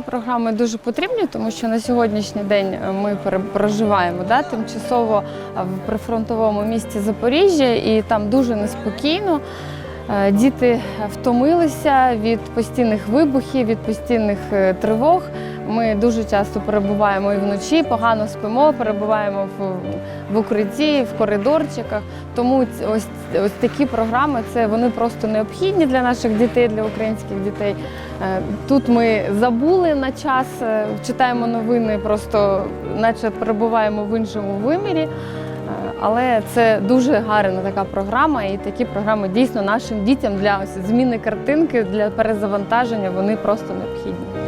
програми дуже потрібні, тому що на сьогоднішній день е, ми проживаємо да, тимчасово е, в прифронтовому місті Запоріжжя, і там дуже неспокійно. Е, Діти втомилися від постійних вибухів, від постійних тривог. Ми дуже часто перебуваємо і вночі, погано спимо, перебуваємо в, в укритті, в коридорчиках. Тому ось, ось такі програми це вони просто необхідні для наших дітей, для українських дітей. Е, Тут ми забули на час, е, читаємо новини, просто наче перебуваємо в іншому вимірі. Е, Але це дуже гарна така програма, і такі програми дійсно нашим дітям для ось зміни картинки, для перезавантаження вони просто необхідні.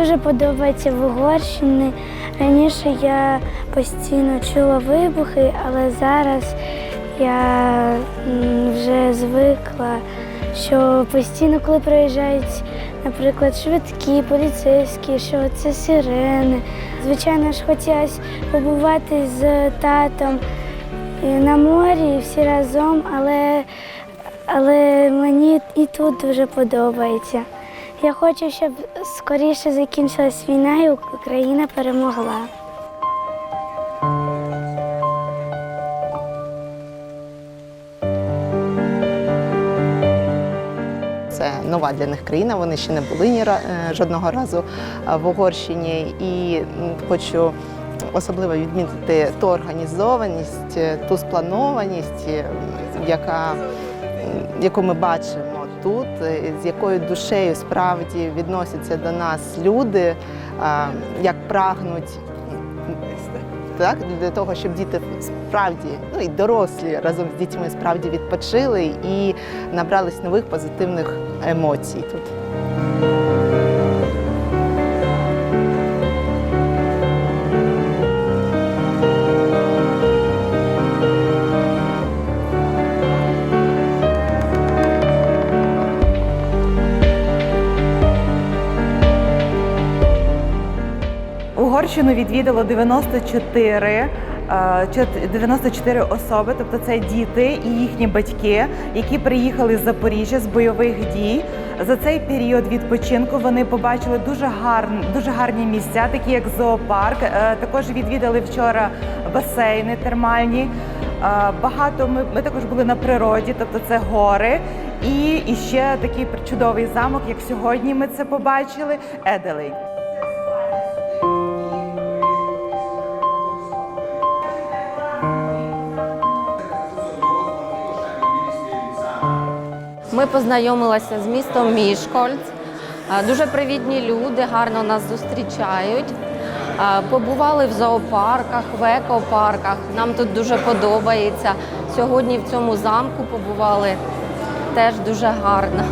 Дуже подобається в Угорщині. Раніше я постійно чула вибухи, але зараз я вже звикла, що постійно, коли приїжджають, наприклад, швидкі, поліцейські, що це сирени. Звичайно ж, хотілося побувати з татом на морі всі разом, але, але мені і тут дуже подобається. Я хочу, щоб скоріше закінчилась війна і Україна перемогла. Це нова для них країна. Вони ще не були ні е, жодного разу е, в Угорщині. І хочу особливо відмітити ту організованість, е, ту спланованість, яка, яку ми бачимо тут, е, з якою душею справді відносяться до нас люди, е, як прагнуть. Так, для того, щоб діти справді, ну і дорослі разом з дітьми справді відпочили і набрались нових позитивних емоцій тут. Угорщину відвідало 94, е, 94 особи, тобто це діти і їхні батьки, які приїхали з Запоріжжя з бойових дій. За цей період відпочинку вони побачили дуже гарні, дуже гарні місця, такі як зоопарк. Е, Також відвідали вчора басейни термальні. Е, Багато ми, ми також були на природі, тобто це гори. І, і ще такий чудовий замок, як сьогодні ми це побачили, Еделей. Ми познайомилися з містом Мішкольц. Дуже привітні люди, гарно нас зустрічають. Побували в зоопарках, в екопарках. Нам тут дуже подобається. Сьогодні в цьому замку побували теж дуже гарно.